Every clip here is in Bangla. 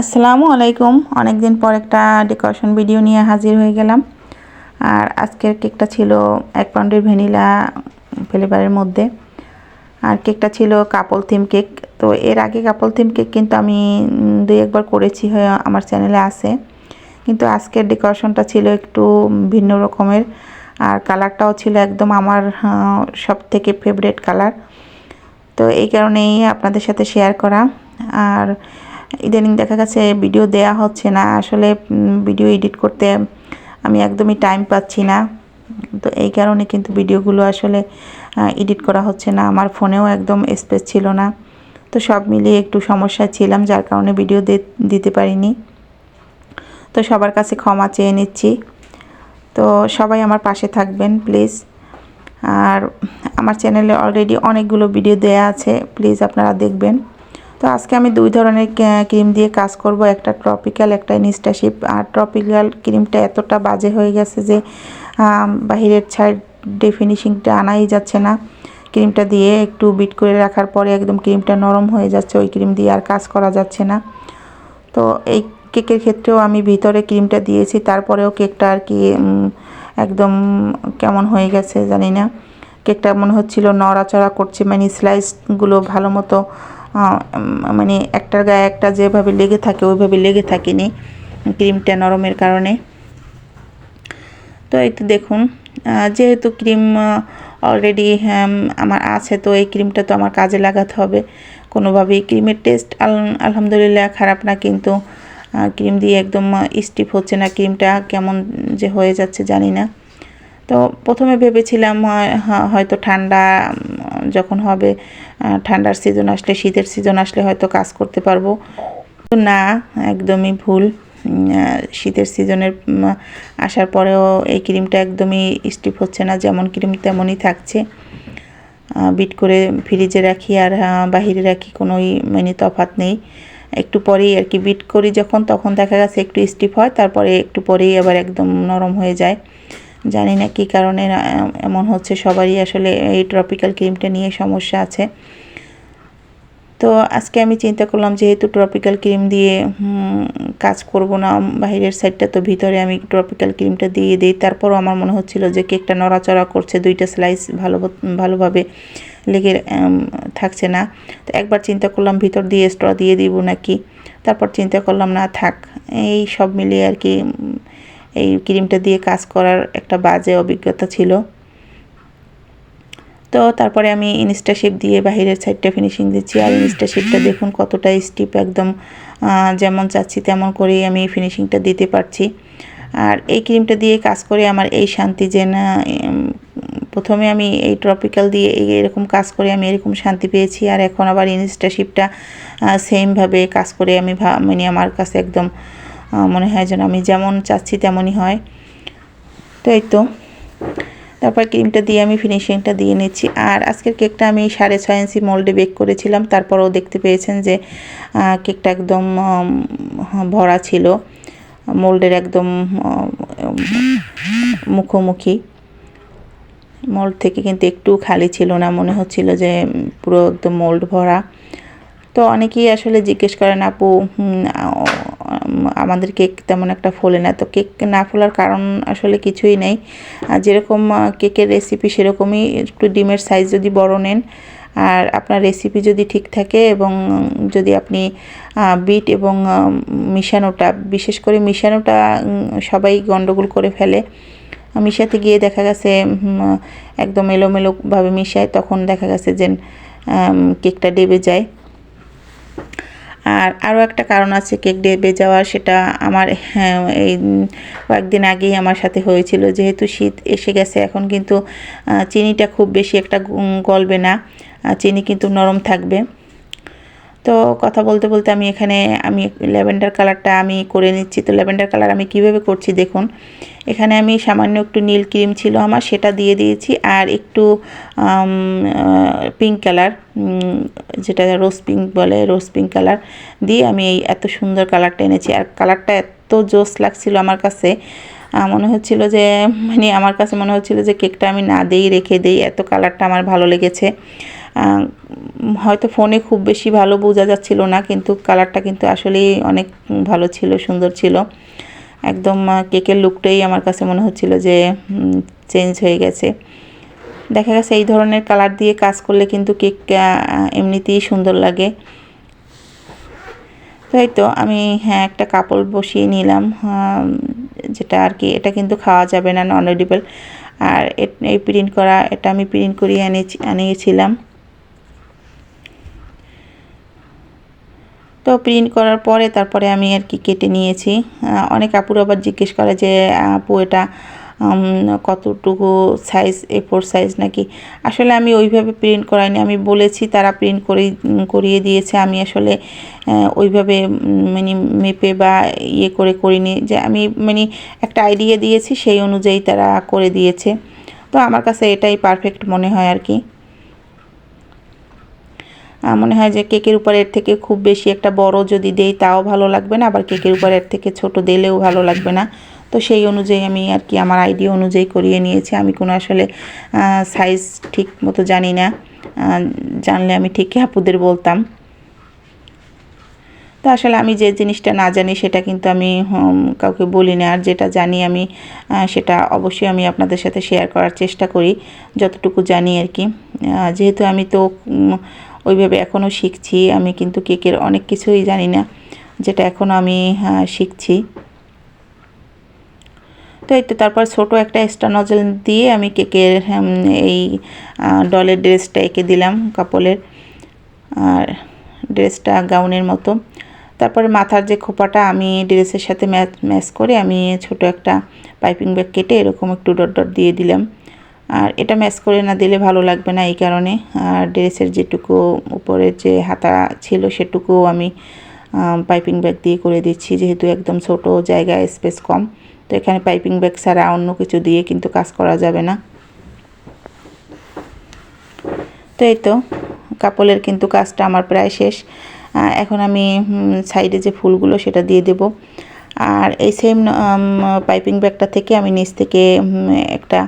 আসসালামু আলাইকুম। অনেক দিন পর একটা ডেকোরেশন ভিডিও নিয়ে হাজির হয়ে গেলাম। আর আজকের কেকটা ছিল এক পাউন্ডের ভ্যানিলা ফ্লেভারের মধ্যে। আর কেকটা ছিল কাপল থিম কেক। তো এর আগে কাপল থিম কেক কিন্তু আমি দুই একবার করেছি হয়ে আমার চ্যানেলে আছে। কিন্তু আজকের ডেকোরেশনটা ছিল একটু ভিন্ন রকমের। আর কালারটাও ছিল একদম আমার সব থেকে ফেভারেট কালার। তো এই কারণেই আপনাদের সাথে শেয়ার করা। আর ইদানিং দেখা গেছে ভিডিও দেয়া হচ্ছে না। আসলে ভিডিও এডিট করতে আমি একদমই টাইম পাচ্ছি না। তো এই কারণে কিন্তু ভিডিওগুলো আসলে এডিট করা হচ্ছে না। আমার ফোনেও একদম স্পেস ছিল না। তো সব মিলিয়ে একটু সমস্যায় ছিলাম, যার কারণে ভিডিও দিতে পারিনি। তো সবার কাছে ক্ষমা চেয়ে নিচ্ছি। তো সবাই আমার পাশে থাকবেন প্লিজ আর আমার চ্যানেলে অলরেডি অনেকগুলো ভিডিও দেয়া আছে প্লিজ আপনারা দেখবেন। তো আজকে আমি দুই ধরনের ক্রিম দিয়ে কাজ করব। একটা ট্রপিক্যাল একটা ইনস্টাশিপ আর ট্রপিক্যাল ক্রিমটা এতটা বাজে হয়ে গেছে যে বাহিরের সাইডে ডেফিনিশিংটা আনাই যাচ্ছে না। ক্রিমটা দিয়ে একটু বিট করে রাখার পরে একদম ক্রিমটা নরম হয়ে যাচ্ছে, ওই ক্রিম দিয়ে আর কাজ করা যাচ্ছে না। তো এই কেকের ক্ষেত্রেও আমি ভিতরে ক্রিমটা দিয়েছি, তারপরেও কেকটা আর কি একদম কেমন হয়ে গেছে জানি না। কেকটা মনে হচ্ছিল নড়াচড়া করছে মানে স্লাইসগুলো ভালো মতো মানে একটার গায়ে একটা যেভাবে লেগে থাকে, ওইভাবে লেগে থাকেনি ক্রিমটা নরমের কারণে। তো এই তো দেখুন যেহেতু ক্রিম অলরেডি আমার আছে, তো এই ক্রিমটা তো আমার কাজে লাগাতে হবে। কোনোভাবেই ক্রিমের টেস্ট আলহামদুলিল্লাহ খারাপ না, কিন্তু ক্রিম দিয়ে একদম স্টিপ হচ্ছে না, ক্রিমটা কেমন যে হয়ে যাচ্ছে জানি না। তো প্রথমে ভেবেছিলাম হয়তো ঠান্ডা যখন হবে ঠান্ডার সিজন আসলে, শীতের সিজন আসলে হয়তো কাজ করতে পারব। না, একদমই ভুল। শীতের সিজনের আসার পরেও এই ক্রিমটা একদমই স্টিপ হচ্ছে না, যেমন ক্রিম তেমনই থাকছে। বিট করে ফ্রিজে রাখি আর বাহিরে রাখি, কোনোই মানে তফাত নেই। একটু পরেই আর কি বিট করি যখন, তখন দেখা গেছে একটু স্টিফ হয়, তারপরে একটু পরেই আবার একদম নরম হয়ে যায়। জানি না কী কারণে এমন হচ্ছে। সবারই আসলে এই ট্রপিক্যাল ক্রিমটা নিয়ে সমস্যা আছে। তো আজকে আমি চিন্তা করলাম, যেহেতু ট্রপিক্যাল ক্রিম দিয়ে কাজ করব না বাহিরের সাইডটা তো ভিতরে আমি ট্রপিক্যাল ক্রিমটা দিয়ে দিই। তারপরও আমার মনে হচ্ছিল যে কেকটা নড়াচড়া করছে, দুইটা স্লাইস ভালো ভালোভাবে লেগে থাকছে না। তো একবার চিন্তা করলাম, ভিতর দিয়ে স্ট্র দিয়ে দিব নাকি? তারপর চিন্তা করলাম, না থাক। এই সব মিলিয়ে আর কি এই ক্রিমটা দিয়ে কাজ করার একটা বাজে অভিজ্ঞতা ছিল। তো তারপরে আমি ইনস্টাশিপ দিয়ে বাহিরের সাইডটা ফিনিশিং দিচ্ছি। আর ইনস্টাশিপটা দেখুন কতটা স্টিপ একদম যেমন চাচ্ছি তেমন করেই আমি ফিনিশিংটা দিতে পারছি। আর এই ক্রিমটা দিয়ে কাজ করে আমার এই শান্তি যে, না প্রথমে আমি এই ট্রপিক্যাল দিয়ে এরকম কাজ করে আমি এরকম শান্তি পেয়েছি। আর এখন আবার ইনস্টাশিপটা সেমভাবে কাজ করে আমি মানে আমার কাছে একদম মনে হয় যেন আমি যেমন চাচ্ছি তেমনই হয়। তো এই তো। তারপর ক্রিমটা দিয়ে আমি ফিনিশিংটা দিয়ে নিচ্ছি। আর আজকের কেকটা আমি সাড়ে ছয় ইঞ্চি মোল্ডে বেক করেছিলাম। তারপরেও দেখতে পেয়েছেন যে কেকটা একদম ভরা ছিল। মোল্ডের একদম মুখোমুখি। মোল্ড থেকে কিন্তু একটু খালি ছিল না। মনে হচ্ছিল যে পুরো একদম মোল্ড ভরা। তো অনেকেই আসলে জিজ্ঞেস করেন, আপু আমাদের কেক তেমন একটা ফোলে না। তো কেক না ফোলার কারণ আসলে কিছুই নেই। যেরকম কেকের রেসিপি সেরকমই একটু ডিমের সাইজ যদি বড় নেন, আর আপনার রেসিপি যদি ঠিক থাকে এবং যদি আপনি বিট এবং মিশানোটা, বিশেষ করে মিশানোটা সবাই গন্ডগোল করে ফেলে। মিশাতে গিয়ে দেখা গেছে একদম এলোমেলোভাবে মিশায়, তখন দেখা গেছে যে কেকটা ডেবে যায়। আর আরও একটা কারণ আছে কেক ডেবে যাওয়ার সেটা আমার হ্যাঁ, এই কয়েকদিন আগেই আমার সাথে হয়েছিল। যেহেতু শীত এসে গেছে এখন কিন্তু চিনিটা খুব বেশি একটা গলবে না। চিনি কিন্তু নরম থাকবে। তো কথা বলতে বলতে আমি এখানে, আমি ল্যাভেন্ডার কালারটা আমি করে নিচ্ছি। তো ল্যাভেন্ডার কালার আমি কীভাবে করছি দেখুন, এখানে আমি সামান্য একটু নীল ক্রিম ছিল আমার, সেটা দিয়ে দিয়েছি। আর একটু পিঙ্ক কালার যেটা রোজ পিঙ্ক বলে রোজ পিঙ্ক কালার দিয়ে আমি এই এত সুন্দর কালারটা এনেছি। আর কালারটা এত জোস লাগছিল আমার কাছে মনে হচ্ছিল যে মানে আমার কাছে মনে হচ্ছিল যে কেকটা আমি না দিই রেখে দিই, এত কালারটা আমার ভালো লেগেছে। হয়তো ফোনে খুব বেশি ভালো বোঝা যাচ্ছিল না, কিন্তু কালারটা কিন্তু আসলেই অনেক ভালো ছিল, সুন্দর ছিল। একদম কেকের লুকটাই আমার কাছে মনে হচ্ছিল যে চেঞ্জ হয়ে গেছে। দেখা গেছে এই ধরনের কালার দিয়ে কাজ করলে কিন্তু কেক এমনিতেই সুন্দর লাগে। তো এই তো আমি হ্যাঁ একটা কাপড় বসিয়ে নিলাম যেটা আর কি, এটা কিন্তু খাওয়া যাবে না নন এডিবল আর এই প্রিন্ট করা, এটা আমি প্রিন্ট করিয়ে আনিয়েছিলাম। তো প্রিন্ট করার পরে তারপরে আমি আর কি কেটে নিয়েছি। অনেক আপুর আবার জিজ্ঞেস করে যে, আপু, এটা কতটুকু সাইজ এ ফোর সাইজ নাকি? আসলে আমি ওইভাবে প্রিন্ট করাইনি। আমি বলেছি, তারা প্রিন্ট করে করিয়ে দিয়েছে। আমি আসলে ওইভাবে মানে মেপে বা ইয়ে করে করিনি। যে আমি মানে একটা আইডিয়া দিয়েছি, সেই অনুযায়ী তারা করে দিয়েছে। তো আমার কাছে এটাই পারফেক্ট মনে হয় আর কি। মনে হয় যে কেকের উপর এর থেকে খুব বেশি একটা বড় যদি দেই, তাও ভালো লাগবে না। আবার কেকের উপর এর থেকে ছোট দিলেও ভালো লাগবে না। তো সেই অনুযায়ী আমি আর কি আমার আইডিয়া অনুযায়ী করিয়ে নিয়েছি। আমি কোনো আসলে সাইজ ঠিক মতো জানি না। জানলে আমি ঠিকই আপুদের বলতাম। তো আসলে আমি যে জিনিসটা না জানি, সেটা কিন্তু আমি কাউকে বলি না। আর যেটা জানি আমি সেটা অবশ্যই আমি আপনাদের সাথে শেয়ার করার চেষ্টা করি, যতটুকু জানি আর কি। যেহেতু আমি তো ওইভাবে এখনও শিখছি। আমি কিন্তু কেকের অনেক কিছুই জানি না, যেটা এখনও আমি শিখছি। তো এই তো তারপর ছোটো একটা এক্সট্রা নজল দিয়ে আমি কেকের এই ডলের ড্রেসটা এঁকে দিলাম কাপড়ের আর ড্রেসটা গাউনের মতো। তারপরে মাথার যে খোপাটা আমি ড্রেসের সাথে ম্যাচ ম্যাচ করে আমি ছোট একটা পাইপিং ব্যাগ কেটে এরকম একটু ডট ডট দিয়ে দিলাম। আর এটা ম্যাচ করে না দিলে ভালো লাগবে না এই কারণে। আর ড্রেসের যেটুকু উপরের যে হাতা ছিল সেটুকুও আমি পাইপিং ব্যাগ দিয়ে করে দিচ্ছি, যেহেতু একদম ছোট জায়গায় স্পেস কম। তো এখানে পাইপিং ব্যাগ ছাড়া অন্য কিছু দিয়ে কিন্তু কাজ করা যাবে না। তো এই তো কাপড়ের কিন্তু কাজটা আমার প্রায় শেষ। এখন আমি সাইডে যে ফুলগুলো সেটা দিয়ে দেব। আর এই সেম পাইপিং ব্যাগটা থেকে আমি নিচ থেকে একটা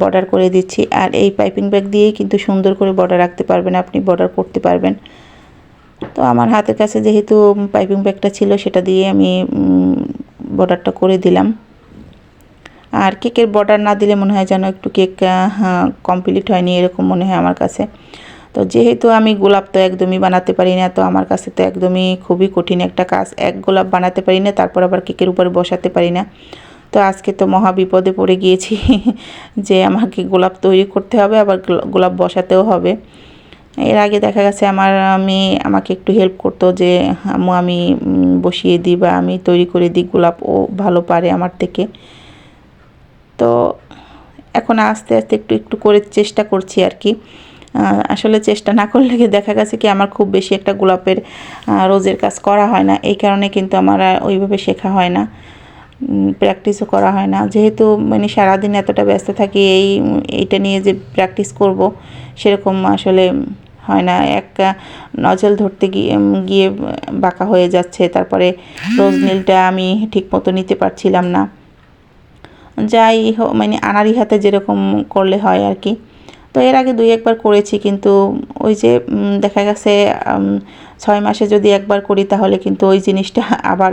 বর্ডার করে দিচ্ছি। আর এই পাইপিং ব্যাগ দিয়েই কিন্তু সুন্দর করে বর্ডার রাখতে পারবেন, আপনি বর্ডার করতে পারবেন। তো আমার হাতের কাছে যেহেতু পাইপিং ব্যাগটা ছিল, সেটা দিয়ে আমি বর্ডারটা করে দিলাম। আর কেকের বর্ডার না দিলে মনে হয় যেন একটু কেক কমপ্লিট হয়নি, এরকম মনে হয় আমার কাছে। তো যেহেতু আমি গোলাপ তো একদমই বানাতে পারি না, তো আমার কাছে তো একদমই খুবই কঠিন একটা কাজ। এক গোলাপ বানাতে পারি না, তারপর আবার কেকের উপরে বসাতে পারি না। তো আজকে তো মহা বিপদে পড়ে গিয়েছি যে আমাকে গোলাপ তৈরি করতে হবে, আবার গোলাপ বসাতেও হবে। এর আগে দেখা গেছে আমার মেয়ে আমাকে একটু হেল্প করতো যে, আম্মু, আমি বসিয়ে দিই বা আমি তৈরি করে দিই গোলাপ, ও ভালো পারে আমার থেকে। তো এখন আস্তে আস্তে একটু একটু করে চেষ্টা করছি আর কি। আসলে চেষ্টা না করলে দেখা গেছে কি আমার খুব বেশি একটা গোলাপের রোজের কাজ করা হয় না। এই কারণে কিন্তু আমার ওইভাবে শেখা হয় না। প্র্যাকটিসও করা হয় না। যেহেতু মানে সারাদিন এতটা ব্যস্ত থাকি, এই, এইটা নিয়ে যে প্র্যাকটিস করব, সেরকম আসলে হয় না। এক নজল ধরতে গিয়ে গিয়ে বাঁকা হয়ে যাচ্ছে। তারপরে রোজ নীলটা আমি ঠিক মতো নিতে পারছিলাম না। যাই মানে আনারি হাতে যেরকম করলে হয় আর কি। তো এর আগে দুই একবার করেছি, কিন্তু ওই যে দেখা গেছে ছয় মাসে যদি একবার করি তাহলে কিন্তু ওই জিনিসটা আবার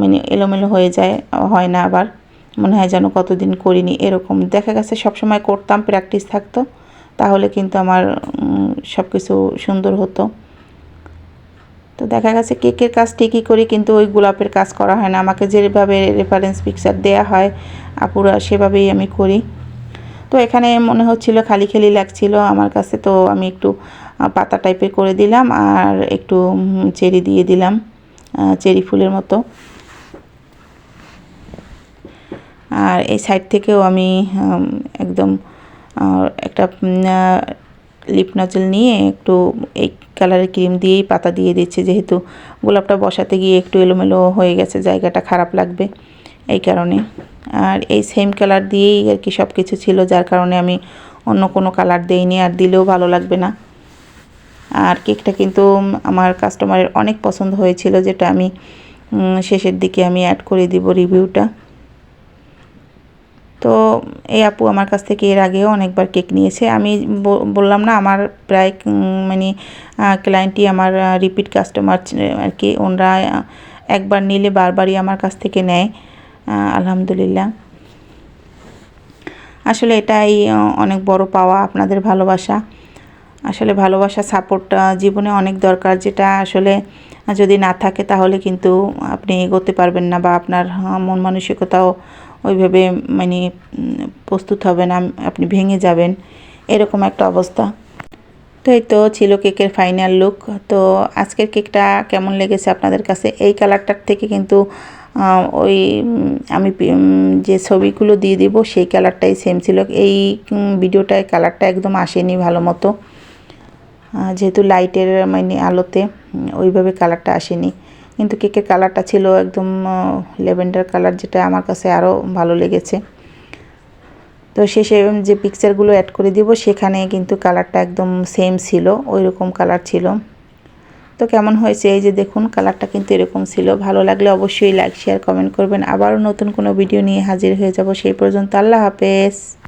মানে এলোমেলো হয়ে যায়, হয় না আবার। মনে হয় যেন কতদিন করিনি, এরকম। দেখা গেছে সবসময় করতাম, প্র্যাকটিস থাকতো। তাহলে কিন্তু আমার সব কিছু সুন্দর হতো। তো দেখা গেছে কেকের কাজ ঠিকই করি, কিন্তু ওই গোলাপের কাজ করা হয় না। আমাকে যেভাবে রেফারেন্স পিকচার দেয়া হয়, আপুরা সেভাবেই আমি করি। তো এখানে মনে হচ্ছিল খালি খালি লাগছিল। আমার কাছে তো আমি একটু পাতা টাইপের করে দিলাম আর একটু চেরি দিয়ে দিলাম চেরি ফুলের মতো। আর এই সাইড থেকেও আমি একদম একটা লিপ নজল নিয়ে একটু এই কালারের ক্রিম দিয়েই পাতা দিয়ে দিচ্ছি। যেহেতু গোলাপটা বসাতে গিয়ে একটু এলোমেলো হয়ে গেছে, জায়গাটা খারাপ লাগবে এই কারণে। আর এই সেম কালার দিয়েই আর কি সব কিছু ছিল, যার কারণে আমি অন্য কোনো কালার দেইনি, আর দিলেও ভালো লাগবে না। আর কেকটা কিন্তু আমার কাস্টমারের অনেক পছন্দ হয়েছিল, যেটা আমি শেষের দিকে আমি অ্যাড করে দিব রিভিউটা তো এই আপু আমার কাছ থেকে এর আগেও অনেকবার কেক নিয়েছে। আমি বললাম না, আমার প্রায় মানে ক্লায়েন্টই আমার রিপিট কাস্টমার আর কি, ওনারা একবার নিলে বারবারই আমার কাছ থেকে নেয় আলহামদুলিল্লাহ। আসলে এটাই অনেক বড় পাওয়া আপনাদের ভালোবাসা। আসলে ভালোবাসা সাপোর্ট জীবনে অনেক দরকার। যেটা আসলে যদি না থাকে তাহলে কিন্তু আপনি এগোতে পারবেন না বা আপনার মন মানসিকতাও ওইভাবে মানে প্রস্তুত হবে না, আপনি ভেঙে যাবেন। এরকম একটা অবস্থা। তো এই তো ছিল কেকের ফাইনাল লুক। তো আজকের কেকটা কেমন লেগেছে আপনাদের কাছে? এই কালারটার থেকে কিন্তু ওই আমি যে ছবিগুলো দিয়ে দিব সেই কালারটাই সেম ছিল। এই ভিডিওটায় কালারটা একদম আসেনি ভালো মতো। যেহেতু লাইটের মানে আলোতে ওইভাবে কালারটা আসেনি। কিন্তু কেকের কালারটা ছিল একদম লেভেন্ডার কালার যেটা আমার কাছে আরও ভালো লেগেছে। তো শেষে যে পিকচারগুলো অ্যাড করে দিব, সেখানে কিন্তু কালারটা একদম সেম ছিল ওই রকম কালার ছিল। তো কেমন হয়েছে? এই যে দেখুন কালারটা কিন্তু এরকম ছিল। ভালো লাগলে অবশ্যই লাইক শেয়ার কমেন্ট করবেন। আবারও নতুন কোনো ভিডিও নিয়ে হাজির হয়ে যাব। সেই পর্যন্ত আল্লাহ হাফেজ।